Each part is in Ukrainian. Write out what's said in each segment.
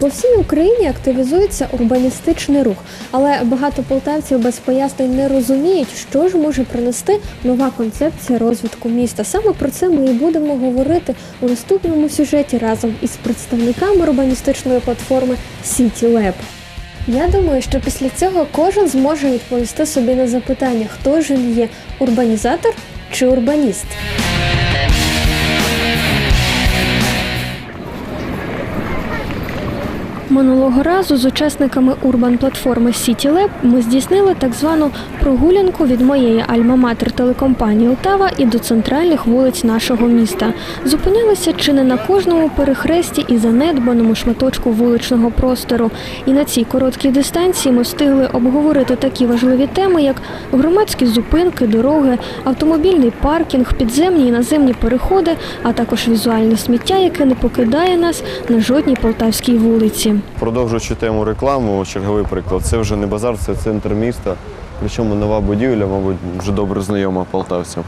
По всій Україні активізується урбаністичний рух, але багато полтавців без пояснень не розуміють, що ж може принести нова концепція розвитку міста. Саме про це ми і будемо говорити у наступному сюжеті разом із представниками урбаністичної платформи CityLab. Я думаю, що після цього кожен зможе відповісти собі на запитання, хто ж він є урбанізатор чи урбаніст. Минулого разу з учасниками урбан платформи CityLab ми здійснили так звану прогулянку від моєї альма-матер телекомпанії Олтава і до центральних вулиць нашого міста. Зупинялися чи не на кожному перехресті і занедбаному шматочку вуличного простору. І на цій короткій дистанції ми встигли обговорити такі важливі теми, як громадські зупинки, дороги, автомобільний паркінг, підземні і наземні переходи, а також візуальне сміття, яке не покидає нас на жодній полтавській вулиці. Продовжуючи тему рекламу, черговий приклад. Це вже не базар, це центр міста. Причому нова будівля, мабуть, вже добре знайома полтавцям.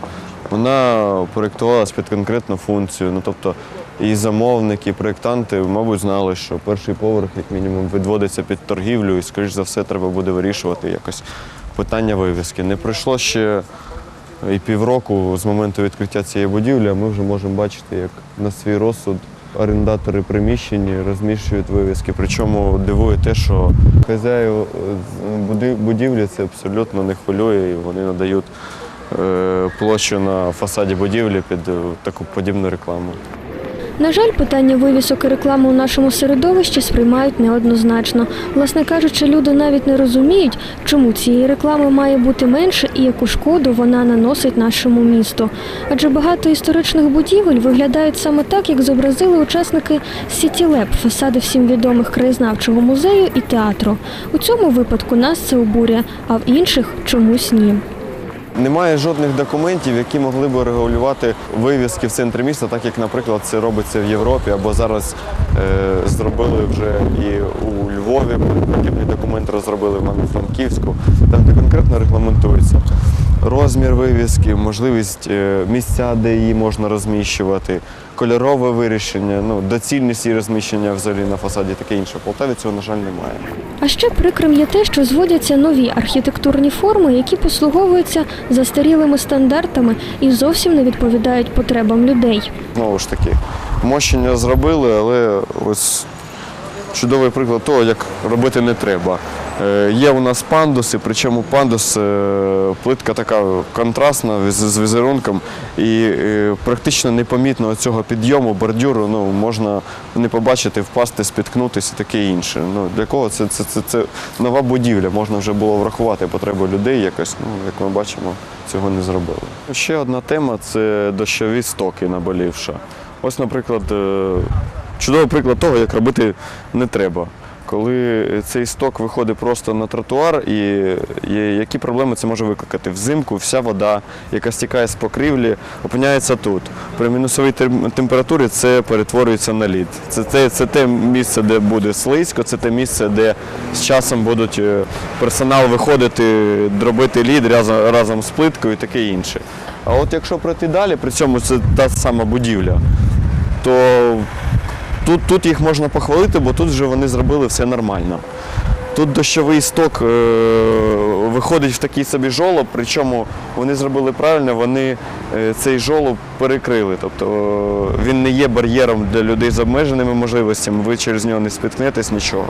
Вона проєктувалась під конкретну функцію. Ну, тобто і замовники, і проєктанти, мабуть, знали, що перший поверх, як мінімум, відводиться під торгівлю, і, скоріш за все, треба буде вирішувати якось питання вивіски. Не пройшло ще і півроку з моменту відкриття цієї будівлі, а ми вже можемо бачити, як на свій розсуд орендатори приміщень розміщують вивіски. Причому дивує те, що хазяїв е, будівлі це абсолютно не хвилює, і вони надають е, площу на фасаді будівлі під е, таку подібну рекламу. На жаль, питання вивісок і реклами у нашому середовищі сприймають неоднозначно. Власне кажучи, люди навіть не розуміють, чому цієї реклами має бути менше і яку шкоду вона наносить нашому місту. Адже багато історичних будівель виглядають саме так, як зобразили учасники CityLab, фасади всім відомих краєзнавчого музею і театру. У цьому випадку нас це обурює, а в інших чомусь ні. Немає жодних документів, які могли б регулювати вивіски в центрі міста, так як, наприклад, це робиться в Європі, або зараз е, зробили вже і у Львові. Подібний документ розробили в Івано-Франківську, там де конкретно регламентується розмір вивіски, можливість е, місця, де її можна розміщувати, кольорове вирішення, ну, доцільність її розміщення взагалі на фасаді, таке інше. В Полтаві цього, на жаль, немає. А ще прикрим є те, що зводяться нові архітектурні форми, які послуговуються застарілими стандартами і зовсім не відповідають потребам людей. Знову ж таки, мощення зробили, але ось чудовий приклад того, як робити не треба. Е, Є у нас пандуси, причому пандус е, плитка така контрастна з, візерунком, і е, практично непомітно цього підйому бордюру ну, можна не побачити, впасти, спіткнутися і таке інше. Ну, для кого це, це, це, це нова будівля, можна вже було врахувати потребу людей якось. Ну, як ми бачимо, цього не зробили. Ще одна тема це дощові стоки наболівша. Ось, наприклад, чудовий приклад того, як робити не треба. Коли цей сток виходить просто на тротуар, і, які проблеми це може викликати? Взимку вся вода, яка стікає з покрівлі, опиняється тут. При мінусовій температурі це перетворюється на лід. Це, це, це те місце, де буде слизько, це те місце, де з часом будуть е, персонал виходити, дробити лід разом, разом з плиткою і таке інше. А от якщо пройти далі, при цьому це та сама будівля, то тут, тут їх можна похвалити, бо тут вже вони зробили все нормально. Тут дощовий сток е, виходить в такий собі жолоб, причому вони зробили правильно, вони е, цей жолоб перекрили. Тобто е, він не є бар'єром для людей з обмеженими можливостями, ви через нього не спіткнетесь нічого.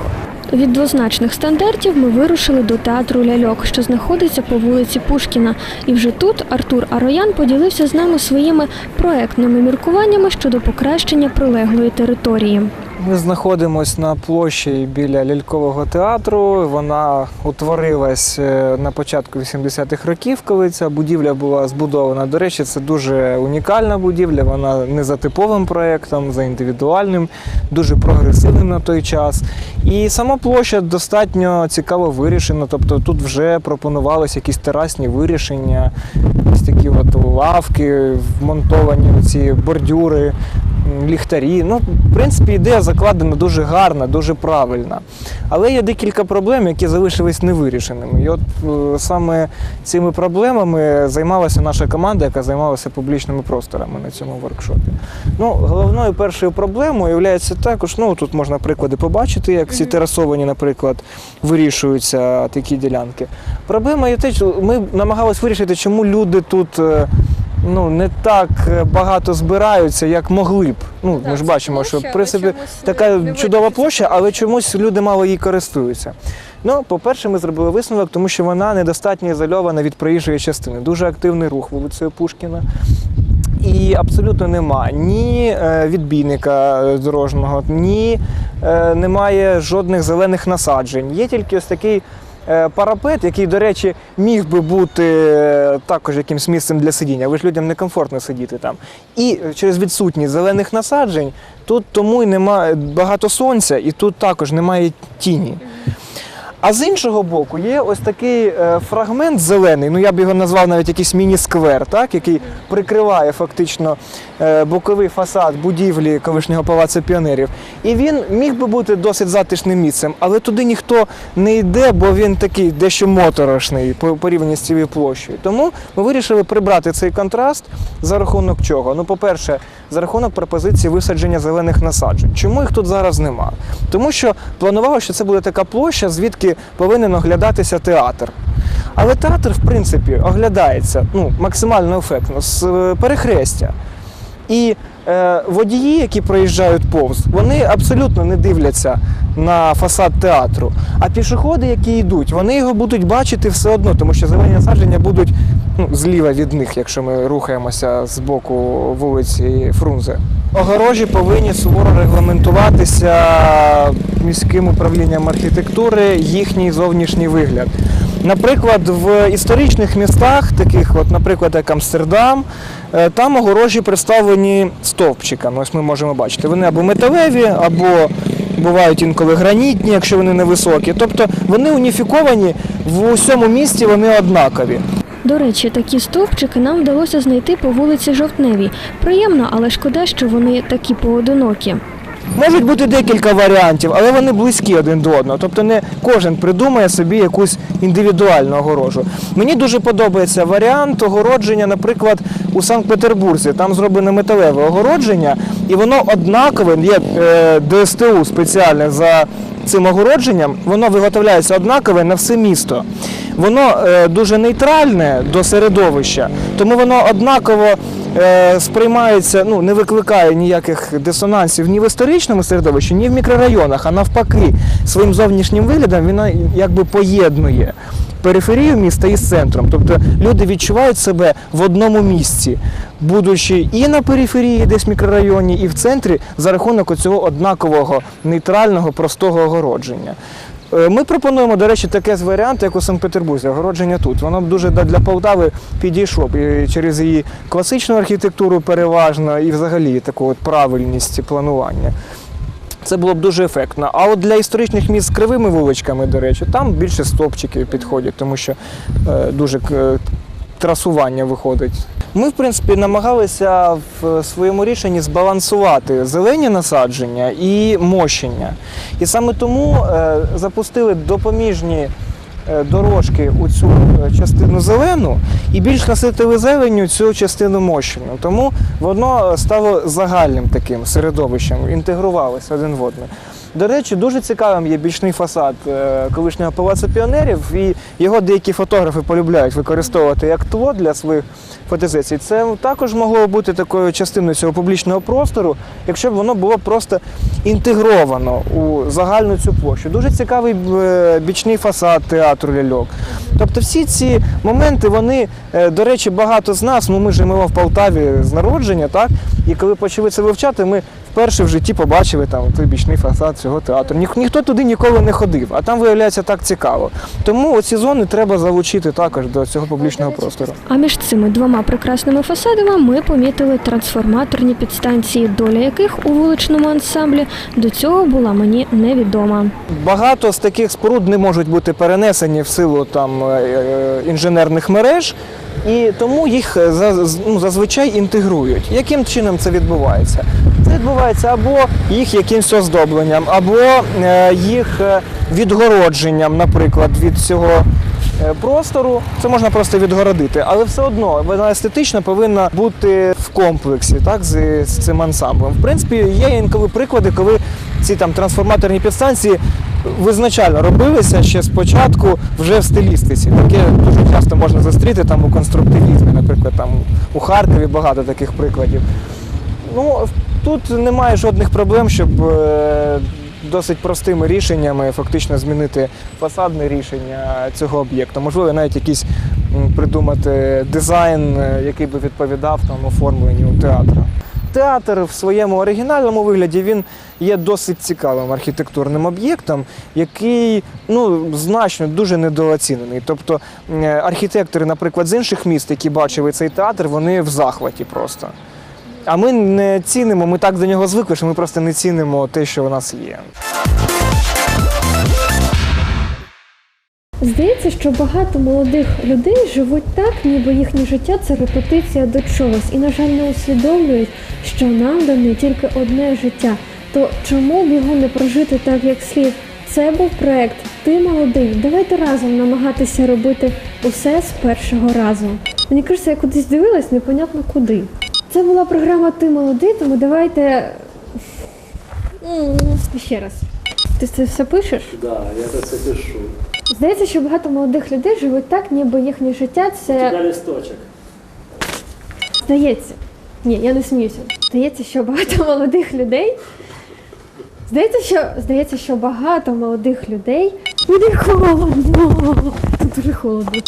Від двозначних стандартів ми вирушили до театру ляльок, що знаходиться по вулиці Пушкіна. І вже тут Артур Ароян поділився з нами своїми проектними міркуваннями щодо покращення прилеглої території. Ми знаходимося на площі біля лялькового театру. Вона утворилась е, на початку 80-х років, коли ця будівля була збудована. До речі, це дуже унікальна будівля. Вона не за типовим проєктом, за індивідуальним, дуже прогресивним на той час. І сама площа достатньо цікаво вирішена. Тобто тут вже пропонувалися якісь терасні вирішення, ось такі от лавки, вмонтовані ці бордюри. Ліхтарі. Ну, в принципі, ідея закладена дуже гарна, дуже правильна. Але є декілька проблем, які залишились невирішеними. І от е, саме цими проблемами займалася наша команда, яка займалася публічними просторами на цьому воркшопі. Ну, головною першою проблемою є також, ну тут можна приклади побачити, як ці терасовані, наприклад, вирішуються такі ділянки. Проблема є те, що ми намагалися вирішити, чому люди тут. Ну, не так е, багато збираються, як могли б. Ну, ми ж бачимо, що в принципі така чудова площа, але чомусь люди мало її користуються. Ну, по-перше, ми зробили висновок, тому що вона недостатньо ізольована від проїжджої частини. Дуже активний рух вулицею Пушкіна. І абсолютно нема ні е, відбійника е, дорожнього, ні немає жодних зелених насаджень. Є тільки ось такий парапет, який, до речі, міг би бути е, також якимсь місцем для сидіння, ви ж людям некомфортно сидіти там. І е, через відсутність зелених насаджень тут тому й немає багато сонця, і тут також немає тіні. А з іншого боку, є ось такий е, фрагмент зелений, ну я б його назвав навіть якийсь міні-сквер, так, який прикриває фактично е, боковий фасад будівлі колишнього палацу піонерів. І він міг би бути досить затишним місцем, але туди ніхто не йде, бо він такий дещо моторошний по порівнянні з цією площею. Тому ми вирішили прибрати цей контраст за рахунок чого? Ну, по-перше, за рахунок пропозиції висадження зелених насаджень. Чому їх тут зараз нема? Тому що планувало, що це буде така площа, звідки повинен оглядатися театр. Але театр, в принципі, оглядається ну, максимально ефектно з е, перехрестя. І е, водії, які проїжджають повз, вони абсолютно не дивляться на фасад театру. А пішоходи, які йдуть, вони його будуть бачити все одно, тому що зелені насадження будуть ну, зліва від них, якщо ми рухаємося з боку вулиці Фрунзе. Огорожі повинні суворо регламентуватися міським управлінням архітектури, їхній зовнішній вигляд. Наприклад, в історичних містах, таких, от, наприклад, як Амстердам, е, там огорожі представлені стовпчиками. Ось ми можемо бачити. Вони або металеві, або бувають інколи гранітні, якщо вони невисокі. Тобто вони уніфіковані в усьому місті, вони однакові. До речі, такі стовпчики нам вдалося знайти по вулиці Жовтневій. Приємно, але шкода, що вони такі поодинокі. Можуть бути декілька варіантів, але вони близькі один до одного. Тобто не кожен придумає собі якусь індивідуальну огорожу. Мені дуже подобається варіант огородження, наприклад, у Санкт-Петербурзі. Там зроблене металеве огородження, і воно однакове, є е, ДСТУ спеціальне за цим огородженням, воно виготовляється однакове на все місто. Воно е, дуже нейтральне до середовища, тому воно однаково е, сприймається, ну не викликає ніяких дисонансів ні в історичному середовищі, ні в мікрорайонах, а навпаки, своїм зовнішнім виглядом він якби поєднує периферію міста із центром. Тобто люди відчувають себе в одному місці, будучи і на периферії, десь в мікрорайоні, і в центрі за рахунок цього однакового нейтрального простого огородження. Е, Ми пропонуємо, до речі, таке з варіант, як у Санкт-Петербурзі, огородження тут. Воно б дуже для Полтави підійшло б через її класичну архітектуру переважно і взагалі таку от правильність планування. Це було б дуже ефектно. А от для історичних міст з кривими вуличками, до речі, там більше стопчиків підходять, тому що е, дуже е, трасування виходить. Ми, в принципі, намагалися в своєму рішенні збалансувати зелені насадження і мощення. І саме тому е, запустили допоміжні дорожки у цю е, частину зелену і більш наситили зеленню цю частину мощену. Тому воно стало загальним таким середовищем, інтегрувалося один в одне. До речі, дуже цікавим є бічний фасад е, колишнього палацу піонерів, і його деякі фотографи полюбляють використовувати як тло для своїх фотосесій. Це також могло бути такою частиною цього публічного простору, якщо б воно було просто інтегровано у загальну цю площу. Дуже цікавий е, бічний фасад театру ляльок. Тобто всі ці моменти, вони, е, до речі, багато з нас, ну ми живемо в Полтаві з народження, так? І коли почали це вивчати, ми вперше в житті побачили там той бічний фасад цього театру. Ніх, ніхто туди ніколи не ходив, а там виявляється так цікаво. Тому оці зони треба залучити також до цього публічного простору. А між цими двома прекрасними фасадами ми помітили трансформаторні підстанції, доля яких у вуличному ансамблі до цього була мені невідома. Багато з таких споруд не можуть бути перенесені в силу там е, е, інженерних мереж. І тому їх е, ну, зазвичай інтегрують. Яким чином це відбувається? Це відбувається або їх якимось оздобленням, або е, їх е, відгородженням, наприклад, від цього простору. Це можна просто відгородити, але все одно вона естетично повинна бути в комплексі, так, з, з цим ансамблем. В принципі, є інколи приклади, коли ці там трансформаторні підстанції визначально робилися ще спочатку вже в стилістиці. Таке дуже часто можна зустріти там у конструктивізмі, наприклад, там у Харкові багато таких прикладів. Ну, тут немає жодних проблем, щоб е, досить простими рішеннями фактично змінити фасадне рішення цього об'єкту. Можливо, навіть якийсь придумати дизайн, е, який би відповідав там оформленню театру. Театр в своєму оригінальному вигляді він є досить цікавим архітектурним об'єктом, який ну, значно дуже недооцінений. Тобто архітектори, наприклад, з інших міст, які бачили цей театр, вони в захваті просто. А ми не цінимо, ми так до нього звикли, що ми просто не цінимо те, що у нас є. Здається, що багато молодих людей живуть так, ніби їхнє життя це репетиція до чогось, і, на жаль, не усвідомлюють, що нам дане тільки одне життя. То чому б його не прожити так, як слід? Це був проект Ти молодий. Давайте разом намагатися робити усе з першого разу. Мені кажеться, я кудись дивилась, непонятно куди. Це була програма Ти молодий, тому давайте ще раз. Ти це все пишеш? Да, я це все пишу. Здається, що багато молодих людей живуть так, ніби їхнє життя це листочок. здається. Ні, я не сміюся. Здається, що багато молодих людей. Здається, що здається, що багато молодих людей. Мені холодно. Тут дуже холодно.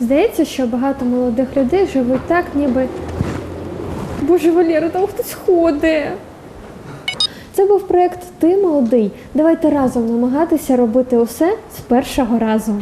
Здається, що багато молодих людей живуть так, ніби. Боже Валера, там хтось ходить. Це був проект Ти молодий. Давайте разом намагатися робити усе з першого разу.